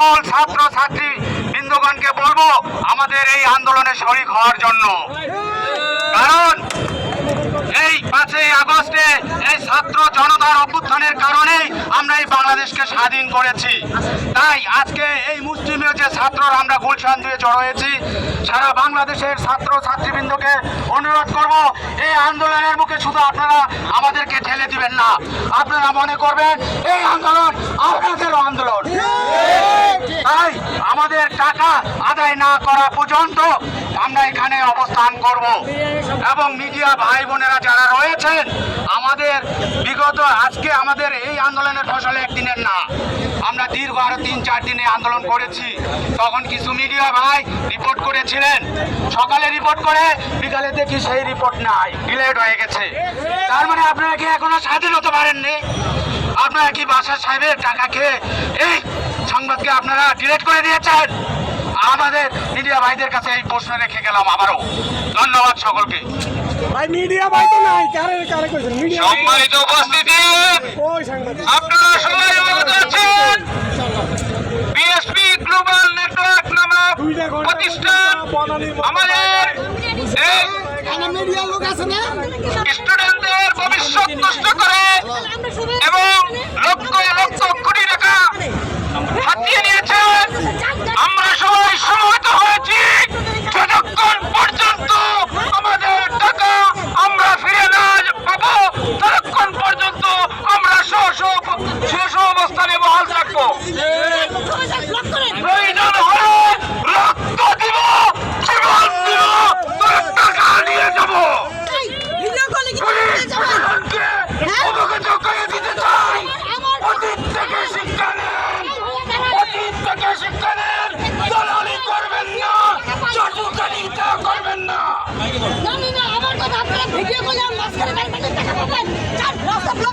সকল ছাত্র ছাত্রী বৃন্দগণকে বলব, আমাদের এই আন্দোলনে শরিক হওয়ার জন্য। কারণ এই পাঁচই আগস্টে এই ছাত্র জনতার অভ্যুত্থানের কারণেই আমরা এই বাংলাদেশকে স্বাধীন করেছি। তাই আজকে এই মুসলিমের যে ছাত্ররা আমরা গুলশান দিয়ে জড়ো হয়েছি, সারা বাংলাদেশের ছাত্র ছাত্রীবৃন্দকে অনুরোধ করব, এই আন্দোলনের মুখে শুধু আপনারা আমাদেরকে ঠেলে দিবেন না। আপনারা মনে করবেন, এই আন্দোলন আপনাদেরও আন্দোলন। তাই আমাদের টাকা আদায় না করা পর্যন্ত আমরা এখানে অবস্থান করব। এবং মিডিয়া ভাই বোনেরা যারা রয়েছেন, আমাদের বিগত আজকে আমাদের এই আন্দোলনের ফসল একদিনের না। আমরা দীর্ঘ আরও তিন, চার দিনে আন্দোলন করেছি। তখন কিছু মিডিয়া ভাই রিপোর্ট করেছিলেন। সকালে রিপোর্ট করে বিকালে দেখি সেই রিপোর্ট নাই, ডিলেট হয়ে গেছে। তার মানে আপনারা কি এখনও স্বাধীন হতে পারেননি? আপনারা কি বাসা সাহেবের টাকা খেয়ে এই সংবাদকে আপনারা ডিলেট করে দিয়েছেন। আমাদের মিডিয়া ভাইদের কাছে এই প্রশ্ন রেখে গেলাম আবারও। ধন্যবাদ সকলকে। ভাই মিডিয়া ভাই তো নাই কারে কারে কইছেন? মিডিয়া সম্মানিত উপস্থিতি। ওই সাংবাদিক? আপনারা সবাই অবগত আছেন? বিএসপি গ্লোবাল নেটওয়ার্ক নামক প্রতিষ্ঠান আমাদের এই লোক আছে না? স্টুডেন্টদের ভবিষ্যৎ নষ্ট করে এবং লক্ষ লক্ষ কোটি টাকা হাতিয়ে নিয়েছেন আমরা সবাই সমবেত হয়েছি যতক্ষণ পর্যন্ত আমাদের টাকা আমরা ফিরে না পাবো ততক্ষণ পর্যন্ত আমরা স্ব স্ব স্ব স্ব অবস্থানে বহাল থাকব প্রয়োজন হলে রক্ত দিব জীবন দিব তবে টাকা নিয়ে যাব প্রশাসনকে অবগত করে দিতে চাই অতীত থেকে শিক্ষা নেন অতীত থেকে শিক্ষা নেন দলালি করবেন না চটুকারিতা করবেন না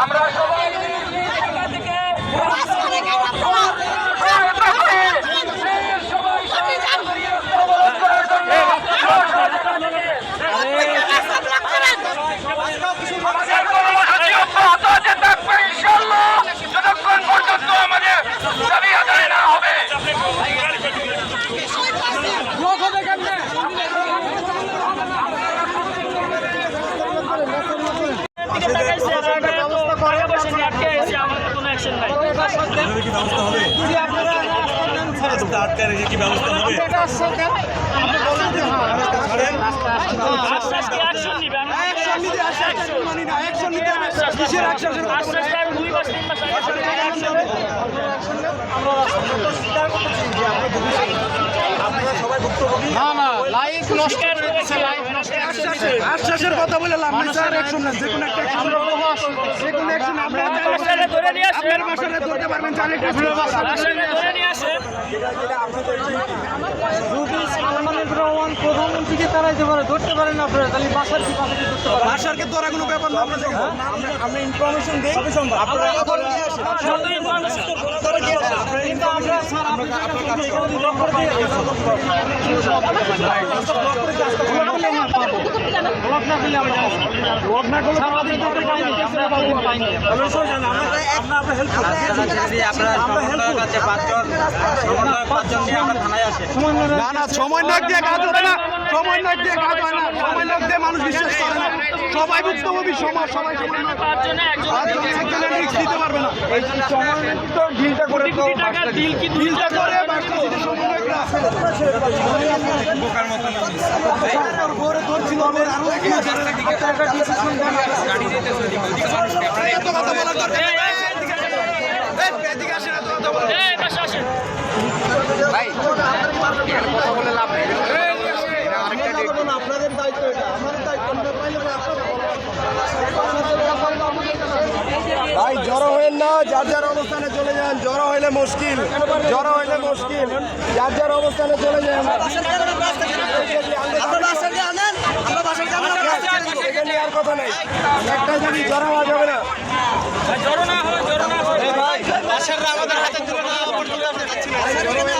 আমরা সবাই আমাদের কর্মসূচি অব্যাহত আছে থাকবে ইনশাল্লাহ যতক্ষণ পর্যন্ত আমাদের দাবি আদায় না হবে আটকে রেখে কি ব্যবস্থা হবে? আশ্বাসের কথা বলে লাভ নাই স্যার অ্যাকশন না যে কোনো একটা অ্যাকশন যে কোনো অ্যাকশন আমরা আপনার বাসারে ধরতে পারবেন চার একটা প্রধানমন্ত্রীকে তারাইতে পারে ধরতে পারেন না আপনারা তাহলে বাসার কি বাসাকে ধরতে পারেন? বাসারকে ধরা কোনো ব্যাপার না আমরা আমরা আমরা ইনফরমেশন দেই। আপনারা কথা বলে আসেন কিন্তু আমরা স্যার আপনার ব্লক করে দিয়ে ব্লক না সময় দিয়ে কাজ হবে না। সময় হয় না। সময় মানুষ সবাই ভুক্তভোগী সমাজ সবাই দিতে পারবে না এই ডিলটা করে ডিলটা করে বাসটা সময় লোকরা বোকার মতো বড় ধরছিল আমার আরও কি আছে একটা ডিসিশন এত কথা বলার দরকার নেই। এই, এদিকে আসেন, এত কথা বলার আপনাদের দায়িত্ব এটা আমাদের দায়িত্ব না পাইলে ভাই জড়ো হইলেন না যার যার অবস্থানে চলে যান জড়ো হইলে মুশকিল জড়ো হইলে মুশকিল। যার যার অবস্থানে চলে যায়। আর কথা নেই। একটা জানি জড়ো হওয়া যাবে না। এই ভাই আমাদের হাতে তুলে না।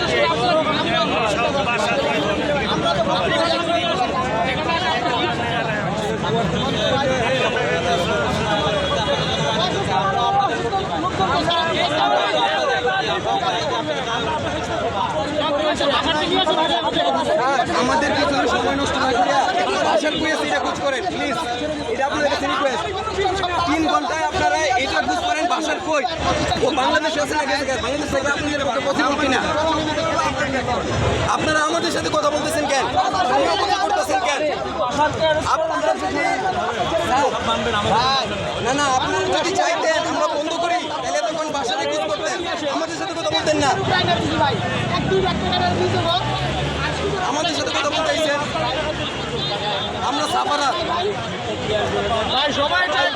আমাদের পিছনে সময় নষ্ট না। করে আসার এটা বুঝ করেন প্লিজ এটা আপনাদের কাছে রিকোয়েস্ট তিন ঘন্টায় আপনারা এটা বুঝ করেন, বাসার কই? ও বাংলাদেশে আছে না বাংলাদেশ থেকে আপনাদের আপনারা আমাদের সাথে কথা বলতেছেন কেন? যদি না না, আপনারা যদি চাইতেন, আমরা বন্ধ করি, তাহলে তখন বাসায় বুঝ করতেন। বলতেন না। আমাদের সাথে কথা বলতে চাইছেন আমরা সাফারা। টাকা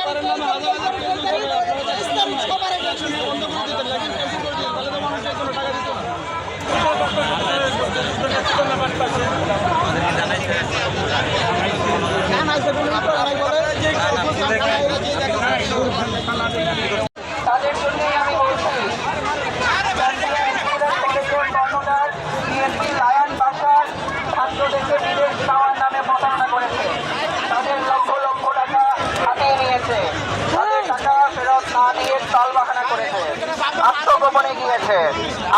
ফেরত না দিয়ে তাল বাহানা করেছে আত্মগোপনে গিয়েছে।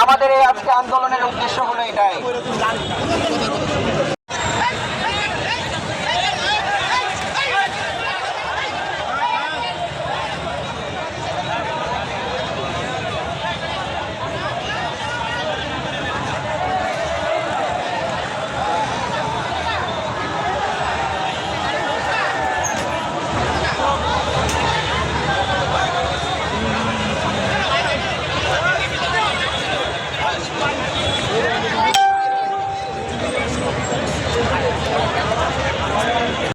আমাদের এই আজকে আন্দোলনের উদ্দেশ্য হলো এটাই।